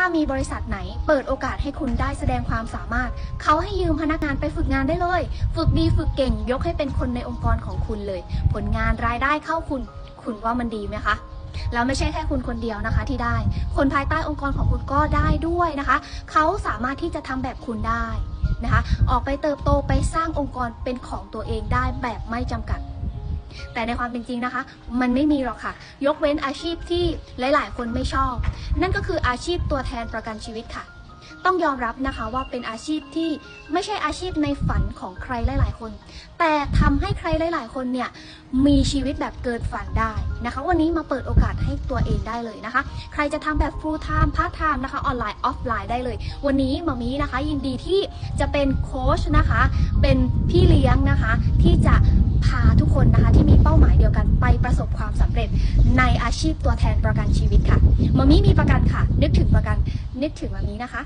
ถ้ามีบริษัทไหน เปิดโอกาสให้คุณได้แสดงความสามารถ เขาให้ยืมพนักงานไปฝึกงานได้เลย ฝึกดีฝึกเก่ง ยกให้เป็นคนในองค์กรของคุณเลย ผลงานรายได้เข้าคุณ คุณว่ามันดีไหมคะแล้วไม่ใช่แค่คุณคนเดียวนะคะที่ได้ คนภายใต้องค์กรของคุณก็ได้ด้วยนะคะ เขาสามารถที่จะทำแบบคุณได้นะคะ ออกไปเติบโตไปสร้างองค์กรเป็นของตัวเองได้แบบไม่จำกัด แต่ในความเป็นจริงนะคะ มันไม่มีหรอกค่ะ ยกเว้นอาชีพที่หลาย ๆ คนไม่ชอบ นั่นก็คืออาชีพตัวแทนประกันชีวิตค่ะ ต้องยอมรับนะคะว่าเป็นอาชีพที่ไม่ใช่อาชีพในฝันของใครหลาย ๆ คน แต่ทำให้ใครหลาย ๆ คนเนี่ยมีชีวิตแบบเกินฝันได้นะคะ วันนี้มาเปิดโอกาสให้ตัวเองได้เลยนะคะ ใครจะทำแบบ full time part time นะคะออนไลน์ออฟไลน์ได้เลย วันนี้มามีนะคะ ยินดีที่จะเป็นโค้ชนะคะ เป็นพี่เลี้ยงนะคะที่จะ พาทุกคนนะคะที่มีเป้าหมายเดียวกันไปประสบความสำเร็จในอาชีพตัวแทนประกันชีวิตค่ะมามีมีประกันค่ะ นึกถึงประกันนึกถึงมามีนะคะ